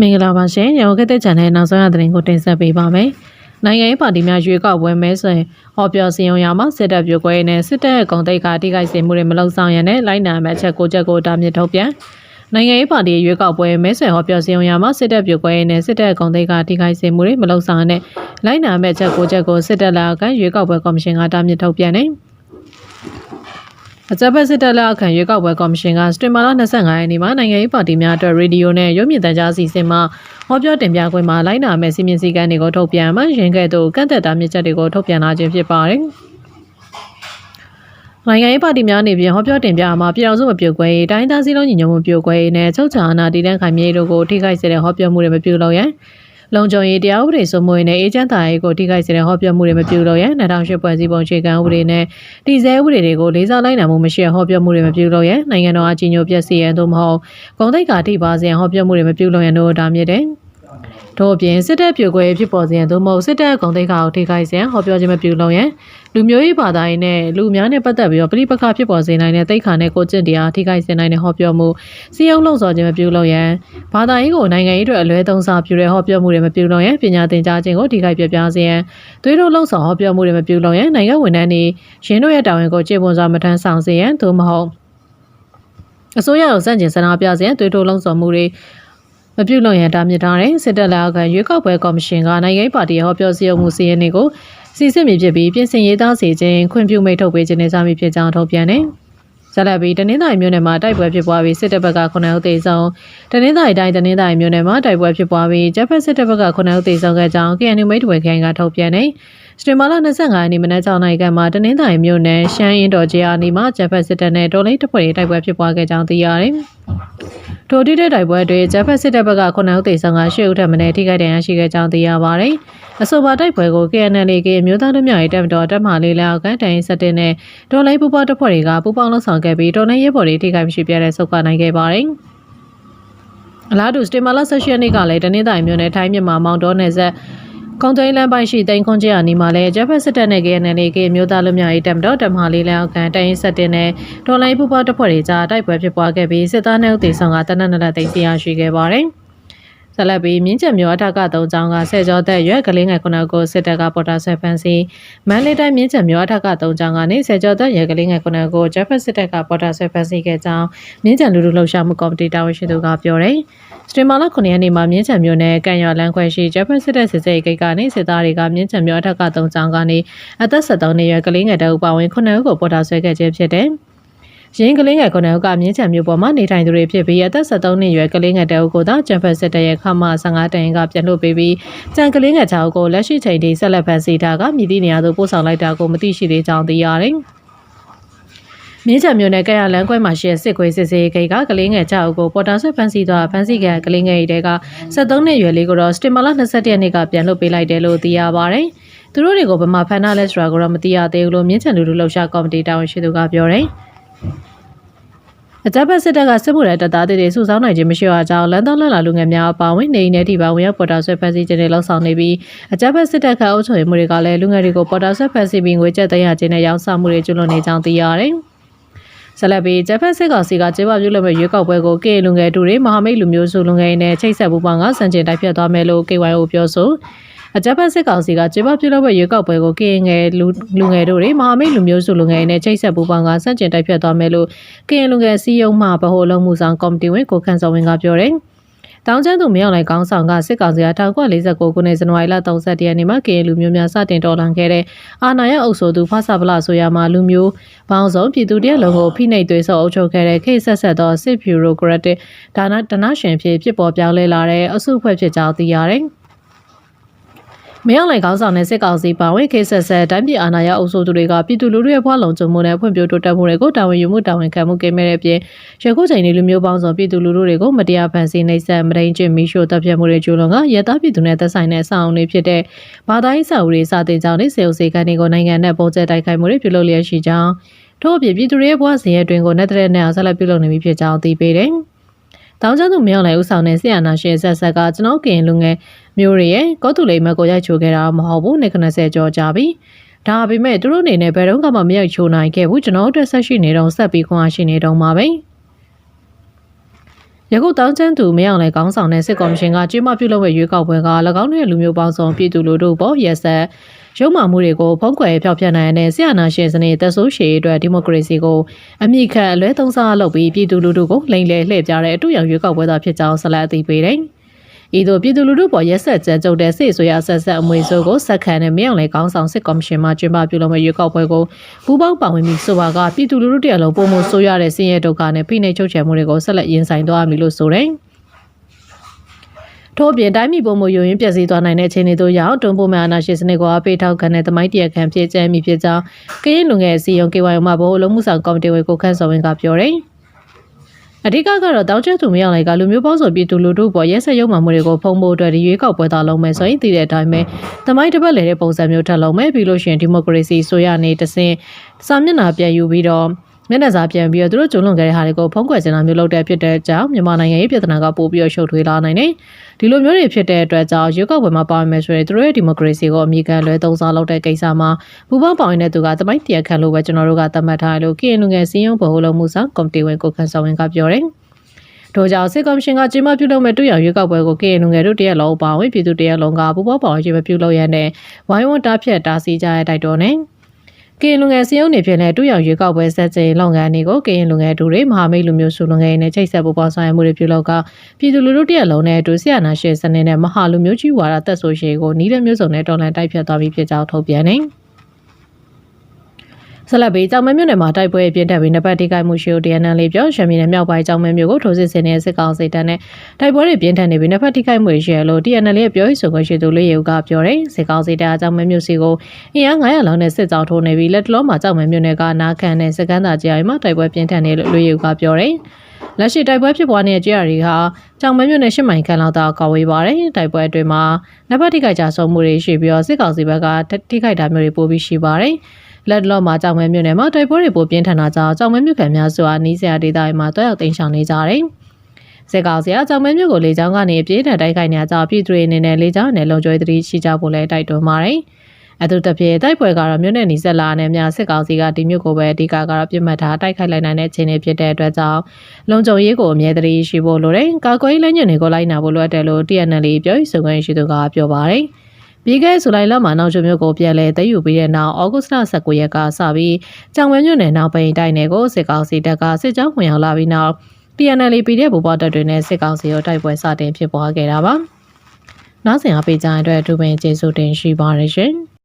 မင်္ဂလာပါရှင်။ရောကတဲ့ channel နောက်ဆုံးရသတင်းကိုတင်ဆက်ပေးပါမယ်။နိုင်ငံရေးပါတီများရွေးကောက်ပွဲမဲဆွယ်ဟောပြောစည်းရုံးရမှာစစ်တပ်ပြိုကွဲနဲ့စစ်တပ်ရဲ့ဂုံတိတ်ခါတိခိုက်စေမှုတွေမလုံဆောင်ရတဲ့လိုက်နာမဲ့ချက်ကိုချက်ကိုတာမြစ်ထုတ်ပြန်နိုင်ငံရေးပါတီရွေးကောက်ပွဲမဲဆွယ်ဟောပြောစည်းရုံးရမှာစစ်တပ်ပြိုကွဲနဲ့စစ်တပ်ရဲ့ဂုံတိတ်ခါတိခိုက်စေမှုတွေမလုံဆောင်ရတဲ့လိုက်နာမဲ့ချက်ကိုချက်ကိုစစ်တပ်လာကန်ရွေးကောက်ပွဲကော်မရှင်ကတာမြစ်ထုတ်ပြန်တယ်။ အကြမ်းဖက်စစ်တပ်လက်အောက်ခံရွေးကောက်ပွဲကော်မရှင်ကစတင်မာလာ25ရက်နေ့မှာနိုင်ငံရေးပါတီများအတွက်ရေဒီယိုနဲ့ရုပ်မြင်သံကြားအစီအစဉ်မှာဟောပြောတင်ပြခွင့်မှာလိုက်နာမဲ့စီမင်းစည်းကမ်းတွေကိုထုတ်ပြန်မှရင်ကဲ့သို့ကန့်သက်တာမြစ်ချက်တွေကိုထုတ်ပြန်လာခြင်းဖြစ်ပါတယ်။နိုင်ငံရေးပါတီများအနေဖြင့်ဟောပြောတင်ပြမှာပြည်တော်စုမပြုတ်ကွဲရေးတိုင်းသားစည်းလုံးညီညွတ်မှုပြုတ်ကွဲရေးနဲ့ချုပ်ချာအာဏာတည်တံ့ခိုင်မြဲတို့ကိုထိခိုက်စေတဲ့ဟောပြောမှုတွေမပြုလုပ်ရန် လုံခြုံရေးတရားဥပဒေစိုးမိုးရေးနဲ့အေဂျင့်တာရေးကိုထိခိုက်စေတဲ့ဟောပြောမှုတွေမပြုလုပ်ရန်2008ဖွဲ့စည်းပုံအခြေခံဥပဒေနဲ့တည်ဆဲဥပဒေတွေကိုလေးစားလိုက်နာမှုမရှိတဲ့ဟောပြောမှုတွေမပြုလုပ်ရန်နိုင်ငံတော်အကြီးအကျယ်ပြည့်စည်ရန်သို့မဟုတ်ဂုံတိတ်ကာထိပါစေဟောပြောမှုတွေမပြုလုပ်ရန်တို့ဒါမြစ်တယ် တို့အပြင်စစ်တပ်ပြိုကွဲဖြစ်ပေါ်စေရန်သို့မဟုတ်စစ်တပ်ဂုံတိတ်ခါကိုထိခိုက်စေရန်ဟောပြောခြင်းမပြုလုပ်ရန်လူမျိုးရေးဘာသာရေးနဲ့လူများနဲ့ပတ်သက်ပြီးတော့ပြိပခဖြစ်ပေါ်စေနိုင်တဲ့တိတ်ခါနဲ့ကိုကျင့်တရားထိခိုက်စေနိုင်တဲ့ဟောပြောမှုစီယုံလုံဆော်ခြင်းမပြုလုပ်ရန်ဘာသာရေးကိုနိုင်ငံရေးအတွက်အလွဲသုံးစားပြုတဲ့ဟောပြောမှုတွေမပြုလုပ်ရန်ပညာသင်ကြားခြင်းကိုထိခိုက်ပြပြစေရန်သွေးတို့လုံဆော်ဟောပြောမှုတွေမပြုလုပ်ရန်နိုင်ငံဝန်ထမ်းတွေရင်းတို့ရဲ့တာဝန်ကိုကျေပွန်စွာမထမ်းဆောင်စေရန်သို့မဟုတ်အစိုးရကိုစန့်ကျင်ဆန္ဒပြစေရန်သွေးတို့လုံဆော်မှုတွေ မပြုလုပ်ရန်တားမြစ်ထားတဲ့စစ်တပ်လက်အောက်ကရွေးကောက်ပွဲကော်မရှင်ကနိုင်ငံရေးပါတီဟောပြောစည်းရုံးမှုစီးရင်တွေကိုစီစစ်မိဖြစ်ပြီးပြင်ဆင်ရေးသားစေခြင်းခွင့်ပြုမိတ်ထုတ်ပေးခြင်းနဲ့စမည်ဖြစ်ကြောင်းထုတ်ပြန်တယ်။ဇလက်ဘီတနင်္သာရီမြို့နယ်မှာတိုက်ပွဲဖြစ်ပွားပြီးစစ်တပ်ဘက်က9ဦးသေဆုံးတနင်္သာရီတိုင်းတနင်္သာရီမြို့နယ်မှာတိုက်ပွဲဖြစ်ပွားပြီးဂျပန်စစ်တပ်ဘက်က9ဦးသေဆုံးခဲ့ကြောင်း KNU မိတ်ဝဲခိုင်ကထုတ်ပြန်တယ်။ စတင်မာလာ25ရက်နေ့မနက်6နာရီခန့်မှာတနင်္သာရီမြို့နယ်ရှမ်းအင်းတော်ကျေးအနီးမှာဂျပန်စစ်တပ်နဲ့တော်လိန်တပ်ဖွဲ့တွေတိုက်ပွဲဖြစ်ပွားခဲ့ကြောင်းသိရတယ်။ထိုတိတဲ့တိုက်ပွဲအတွင်းဂျပန်စစ်တပ်ဘက်က9ဦးသေဆုံးက10ဦးထပ်မံထိခိုက်ဒဏ်ရာရှိခဲ့ကြောင်းသိရပါတယ်။အဆိုပါတိုက်ပွဲကို KNL ကမြို့သားတို့မြောက်ရေးတပ်မတော်တပ်မလေးလောက်ကန်တိုင်စတင်နဲ့တော်လိုင်းပူပေါတပ်ဖွဲ့တွေကပူပေါင်းလှုပ်ဆောင်ခဲ့ပြီးတော်လိုင်းရဲဘော်တွေထိခိုက်မရှိပြတဲ့ဆုတ်ကနိုင်ခဲ့ပါတယ်။အလားတူစတင်မာလာဆက်ရှင်နေ့ကလည်းတနင်္သာရီမြို့နယ်ထိုင်းမြန်မာမောင်တော်နယ်ဆက် ကွန်တိန်လန်ပိုင်ရှိတိန်ခွန်ကျအနီမှာလည်းဂျပန်စစ်တပ်နဲ့ KNL ကမြို့သားလူမျိုးရေးတပ်မတော်တပ်မလေးလောက်ကန်တိုင်စတင်နဲ့တော်လိုင်းပူပေါတပ်ဖွဲ့တွေကြားတိုက်ပွဲဖြစ်ပွားခဲ့ပြီးစစ်သားနှုတ်တေဆောင်ကတနက်နက်သိမ်းဆီးရရှိခဲ့ပါတယ်။ ဆက်လက်ပြီးမြင်းချက်မျိုးအထက်က၃ချောင်းကဆယ်ကျော်သက်ရွက်ကလေးငယ်ခုနကိုစစ်တပ်ကပေါ်တာဆွဲဖမ်းဆီးမန္တလေးတိုင်းမြင်းချက်မျိုးအထက်က၃ချောင်းကနေဆယ်ကျော်သက်ရွက်ကလေးငယ်ခုနကိုဂျပန်စစ်တပ်ကပေါ်တာဆွဲဖမ်းဆီးခဲ့ကြောင်းမြင်းချက်လူလူလှုပ်ရှားမှုကော်မတီတာဝန်ရှိသူကပြောတယ်စတရီမာလာ9ရက်နေ့မှာမြင်းချံမျိုးနဲ့ကန်ရွာလမ်းခွဲရှိဂျပန်စစ်တပ်စစ်စေးဂိတ်ကနေစစ်သားတွေကမြင်းချံမျိုးအထက်က3ချောင်းကနေအသက်73နှစ်ရွယ်ကလေးငယ်တအုပ်ပါဝင်9ဦးကိုပေါ်တာဆွဲခဲ့ခြင်းဖြစ်တယ်။ ရင်းကလေးငယ်ခုနှစ်ဦးကမြင်းချံမျိုးပေါ်မှာနေထိုင်သူတွေဖြစ်ပြီးအသက်73နှစ်ရွယ်ကလေးငယ်တအုပ်ကိုသာကျန်ဖက်စစ်တပ်ရဲ့ခမ15တန်ကပြန်လွှတ်ပေးပြီးကြံကလေးငယ်6ဦးကိုလက်ရှိချိန်ထိဆက်လက်ဖမ်းဆီးထားကမြည်သည့်နေရာသို့ပို့ဆောင်လိုက်တာကိုမသိရှိသေးကြောင်းသိရတယ်။မြင်းချံမျိုးနဲ့ကရလန်းခွဲမှာရှိတဲ့စစ်ခွေးစစ်စေးဂိတ်ကကလေးငယ်6ဦးကိုပေါ်တာဆွဲဖမ်းဆီးသွားဖမ်းဆီးခဲ့ကလေးငယ်တွေက73နှစ်ရွယ်လေးကိုတော့စတင်မာလာ21ရက်နေ့ကပြန်လွှတ်ပေးလိုက်တယ်လို့သိရပါတယ်။သူတို့တွေကိုဗမာဖန်နာလက်ဆိုတာကိုတော့မသိရသေးဘူးလို့မြင်းချံလူလူလှုပ်ရှားကော်မတီတာဝန်ရှိသူကပြောတယ်။ အကြမ်းဖက်စစ်တပ်ကစစ်မှုရဲတပ်သားတွေစုဆောင်းနိုင်ခြင်းမရှိတဲ့အကြောင်းလန်တော်လန်လာလူငယ်များအပါအဝင်နေအိမ်ထဲထိပါဝင်ရောက်ပေါ်တာဆွဲဖက်စီခြင်းတွေလှုပ်ဆောင်နေပြီးအကြမ်းဖက်စစ်တပ်ကအုပ်ချုပ်ရေးမှုတွေကလည်းလူငယ်တွေကိုပေါ်တာဆွဲဖက်စီပြီးငွေကျပ်သိမ်းရခြင်းနဲ့ရောင်းစားမှုတွေကျူးလွန်နေကြောင်းသိရတယ်။ဆလဘီဂျပန်စစ်ကောင်စီကကျေးပပြုလုပ်မဲ့ရွေးကောက်ပွဲကိုကေလူငယ်တို့တွေမဟာမိတ်လူမျိုးစုလူငယ်နဲ့ချိတ်ဆက်ပူးပေါင်းကစံကျင်တိုက်ဖြတ်သွားမယ်လို့ KYO ပြောဆို အကြမ်းဖက်စစ်ကောင်စီကကျေပပြုလုပ်မဲ့ရွေးကောက်ပွဲကိုကရင်ငယ်လူလူငယ်တို့တွေမဟာမိတ်လူမျိုးစုလူငယ်နဲ့ချိတ်ဆက်ပူးပေါင်းကစန့်ကျင်တိုက်ဖြတ်သွားမယ်လို့ကရင်လူငယ်စီးရုံးမှဗဟိုလုံးမှုဆောင်ကော်မတီဝင်ကိုခန့်စောဝင်းကပြောတယ်။တောင်ကျန်းသူမြောက်လိုက်ကောင်းဆောင်ကစစ်ကောင်စီက1949ခုနှစ်ဇန်နဝါရီလ31ရက်နေ့မှာကရင်လူမျိုးများစတင်တော်လှန်ခဲ့တဲ့အာဏာရအုပ်စိုးသူဖဆဗလာဆိုရမှာလူမျိုးပေါင်းစုံပြည်သူတရက်လုံးကိုဖိနှိပ်သွေးဆော်အုပ်ချုပ်ခဲ့တဲ့ခေတ်ဆက်ဆက်သောစစ်ဗျူရိုကရက်တစ်ဒါနတနရှင်ဖြစ်ဖြစ်ပေါ်ပြောင်းလဲလာတဲ့အစုအဖွဲ့ဖြစ်ကြောင်းသိရတယ်။ မင်းအောင်လှိုင်ခေါင်းဆောင်တဲ့စစ်ကောင်စီပါဝင်ခေဆက်ဆက်တိုင်းပြည်အာဏာရအုပ်စုသူတွေကပြည်သူလူထုရဲ့ဘဝလုံခြုံမှုနဲ့ဖွံ့ဖြိုးတိုးတက်မှုတွေကိုတာဝန်ယူမှုတာဝန်ခံမှုကိမဲ့တဲ့အပြင်ရခုချိန်ဒီလူမျိုးပေါင်းစုံပြည်သူလူထုတွေကိုမတရားဖန်ဆီးနှိပ်စက်မတိန်ကျင့်မိရှို့တပ်ဖြတ်မှုတွေကျူးလွန်ကရဲသားပြည်သူနဲ့သက်ဆိုင်တဲ့အဆောင်တွေဖြစ်တဲ့ဘာသာရေးစာအုပ်တွေစတင်ကြောင်းနဲ့စေအုပ်စေကန်တွေကိုနိုင်ငံနဲ့ပုံကျက်တိုက်ခိုက်မှုတွေပြုလုပ်လျက်ရှိကြောင်းထို့အပြင်ပြည်သူတွေရဲ့ဘဝစဉ်ရဲ့အတွင်းကိုနဲ့တဲ့နဲ့အောင်ဆက်လက်ပြုလုပ်နေပြီဖြစ်ကြောင်းသိပေးတယ်။တောင်ကျသူမြောက်လိုက်ဦးဆောင်တဲ့ဆီယနာရှင်ဆက်ဆက်ကကျွန်တော်ကင်လူငယ် မျိုးတွေရဲ့ကောတူလိမ်မကိုရိုက်ချိုခဲ့တာမဟုတ်ဘူးနေ90ကျော်ကြာပြီဒါပေမဲ့သူတို့အနေနဲ့ဘယ်တော့မှမရိုက်ချိုနိုင်ခဲ့ဘူးကျွန်တော်တို့ဆက်ရှိနေတော့ဆက်ပြီးခွန်အားရှိနေတော့မှာပဲယခုတောင်းချမ်းသူမရောက်လဲကောင်းဆောင်တဲ့စစ်ကော်မရှင်ကကြေးမပြုလုပ်မဲ့ရွေးကောက်ပွဲက၎င်းတို့ရဲ့လူမျိုးပေါင်းစုံပြည်သူလူထုပေါ်ရက်ဆက်ရုံမှမှုတွေကိုဖုံးကွယ်ဖျောက်ဖျက်နိုင်တဲ့ဆရာနာရှင်စနစ်သက်ဆိုးရှည်အတွက်ဒီမိုကရေစီကိုအမိခံအလွဲသုံးစားလုပ်ပြီးပြည်သူလူထုကိုလိမ်လည်လှည့်ပြတဲ့အတူရောက်ရွေးကောက်ပွဲသာဖြစ်ကြောင်းဆက်လက်အသိပေးတယ်။ ဤသို့ပြည်သူလူထုပေါ်ရက်ဆက်ကြမ်းကြုတ်တဲ့စစ်ဆိုရဆက်ဆက်အမွေဆိုးကိုစက်ခံတဲ့မြောင်လေကောင်းဆောင်စစ်ကော်မရှင်မှကျင်းပပြုလုပ်မဲ့ရွေးကောက်ပွဲကိုပူးပေါင်းပါဝင်ပြီးဆိုပါကပြည်သူလူထုတရလုံးပုံမှုဆိုးရတဲ့ဆင်းရဲဒုက္ခနဲ့ဖိနှိပ်ချုပ်ချယ်မှုတွေကိုဆက်လက်ရင်ဆိုင်သွားရမည်လို့ဆိုတယ်။ထို့အပြင်တိုင်းပြည်ပုံမှုယုံရင်ပြည့်စည်သွားနိုင်တဲ့အခြေအနေတို့ရောက်တွန်းပို့မဲ့အာဏာရှင်စနစ်ကိုအပိထောက်ခံတဲ့သမိုင်းတရားခံဖြစ်ကျမ်းမိဖြစ်ကြောင်းကရင်လူငယ်အစည်းအရုံး KYO မှာဘို့အလုံးမှုဆောင်ကော်မတီဝင်ကိုခန့်စော်ဝင်ကပြောတယ်။ အဓိကကတော့တောင်းကျသူမရောက်လိုက်ကလူမျိုးပေါင်းစုံပြည်သူလူထုပေါ်ရဲဆက်ရုံမှမှုတွေကိုဖုံးဖို့အတွက်ဒီရွေးကောက်ပွဲသားလုံးမဲ့ဆိုရင်သိတဲ့အတိုင်းပဲသမိုင်းတစ်ပတ်လည်တဲ့ပုံစံမျိုးထပ်လုံးမဲ့ပြီးလို့ရှိရင်ဒီမိုကရေစီဆိုရနေတစင်စာမျက်နှာပြန်ယူပြီးတော့ မျက်နှာစာပြန်ပြီးတော့သူတို့ကျုံလွန်ခဲ့တဲ့ဟာတွေကိုဖုံးကွယ်စင်တာမျိုးလုပ်တဲ့ဖြစ်တဲ့ကြောင့်မြန်မာနိုင်ငံရေးပြည်ထနာကပို့ပြီးတော့ရှုပ်ထွေးလာနိုင်တယ်။ဒီလိုမျိုးတွေဖြစ်တဲ့အတွက်ကြောင့်ရွေးကောက်ပွဲမှာပါဝင်မယ်ဆိုရင်သူတို့ရဲ့ဒီမိုကရေစီကိုအမိခံလွဲသုံးစားလုပ်တဲ့ကိစ္စမှာပူပေါင်းပါဝင်တဲ့သူကတမိုင်းတရားခံလို့ပဲကျွန်တော်တို့ကသတ်မှတ်ထားတယ်လို့ KN လူငယ်စီယုံဗဟိုလုံးမှုဆောင်ကော်မတီဝင်ကိုခန့်စောဝင်ကပြောတယ်။ထို့ကြောင့်စစ်ကော်မရှင်ကကြီးမပြုလုပ်မဲ့တွေ့ရရွေးကောက်ပွဲကို KN လူငယ်တို့တရက်လုံးပါဝင်ပြည်သူတရက်လုံးကပူပေါင်းပါဝင်ခြင်းမပြုလုပ်ရတဲ့ဝိုင်းဝန်းတားဖြတ်တားဆီးကြတဲ့တိုက်တော်နဲ့ ကရင်လူငယ်စည်းရုံးနေဖြစ်တဲ့တူရောင်ရွေးကောက်ပွဲဆက်ချိန်လုပ်ငန်းတွေကိုကရင်လူငယ်တို့တွေမဟာမိတ်လူမျိုးစုလူငယ်တွေနဲ့ချိတ်ဆက်ပူးပေါင်းဆောင်ရွက်မှုတွေပြုလုပ်ကပြည်သူလူထုတရက်လုံးနဲ့အတူဆီယနာရှေစနစ်နဲ့မဟာလူမျိုးကြီးဝါဒသက်ဆိုရှေကိုနီးတဲ့မျိုးစုံနဲ့တော်လန်တိုက်ဖြတ်သွားပြီးဖြစ်ကြောင်းထုတ်ပြန်နေ။ ဆက်လက်ပြီးကြောင်မဲမြို့နယ်မှာတိုက်ပွဲပြင်းထန်ပြီးနှစ်ပတ်တိကိုက်မှုရှိ DNN လေးပြောရှမ်းပြည်နယ်မြောက်ပိုင်းကြောင်မဲမြို့ကိုထိုးစစ်ဆင်နေတဲ့စစ်ကောင်စီတပ်နဲ့တိုက်ပွဲတွေပြင်းထန်နေပြီးနှစ်ပတ်တိကိုက်မှုရှိရလို့ DNN လေးပြောရေးဆိုခွင့်ရှိသူလေးရုပ်ကပြောတယ်စစ်ကောင်စီတပ်အကြောင်မဲမြို့စီကိုအင်အား900လောက်နဲ့စစ်ကြောင်းထိုးနေပြီးလက်တလုံးမှာကြောင်မဲမြို့နယ်ကနာခံတဲ့စကန်သာကြားမှာတိုက်ပွဲပြင်းထန်နေလို့လေးရုပ်ကပြောတယ်လက်ရှိတိုက်ပွဲဖြစ်ပွားနေတဲ့ကြေးရတွေဟာကြောင်မဲမြို့နယ်ရှစ်မိုင်ခန့်လောက်သာကောက်ဝေးပါတယ်တိုက်ပွဲအတွင်းမှာနှစ်ပတ်ထိခိုက်ကြဆုံးမှုတွေရှိပြီးတော့စစ်ကောင်စီဘက်ကထိခိုက်တာမျိုးတွေပိုပြီးရှိပါတယ် လက်လော့မှာကြောင်မဲမြို့နယ်မှာတိုက်ပွဲတွေပိုပြင်းထန်တာကြောင့်ကြောင်မဲမြို့ခံများစွာနီးစရာဒေသတွေမှာတွားရောက်တင်ဆောင်နေကြတယ်။စစ်ကောင်စီကကြောင်မဲမြို့ကိုလေကြောင်းကနေအပြေးထန်တိုက်ခိုက်နေကြပြည်သူတွေအနေနဲ့လေကြောင်းနဲ့လုံခြုံရေးသတိရှိကြဖို့လည်းတိုက်တွန်းပါတယ်။အထူးသဖြင့်တိုက်ပွဲကတော့မြို့နယ်နီးစပ်လာတဲ့များစစ်ကောင်စီကဒီမြို့ကိုပဲအဓိကကတော့ပြစ်မှတ်ထားတိုက်ခိုက်လိုက်နိုင်တဲ့အခြေအနေဖြစ်တဲ့အတွက်ကြောင့်လုံခြုံရေးကိုအမြဲတမ်းရှိဖို့လိုတယ်။ကာကွယ်ရေးလက်ညွှန်တွေကိုလိုက်နာဖို့လိုအပ်တယ်လို့ TNL ပြောရေးဆိုခွင့်ရှိသူကပြောပါတယ်။ ပြီးခဲ့ဇူလိုင်လမှာနောက်ကျမျိုးကိုပြန်လဲသိယူပြီးတဲ့နောက်ဩဂုတ်လ19ရက်ကစပြီးကြောင်ဝဲမြို့နယ်နောက်ပိန်တိုင်းနယ်ကိုစစ်ကောင်စီတပ်ကစစ်ကြောင်းဝင်ရောက်လာပြီးနောက် PNL PDF ဘူပေါ်တပ်တွေနဲ့စစ်ကောင်စီတို့တိုက်ပွဲစတင်ဖြစ်ပွားခဲ့တာပါ။နောက်စဉ်အပေးကြတဲ့အတွက်ဒူပင်ကျေးဇူးတင်ရှိပါရရှင်။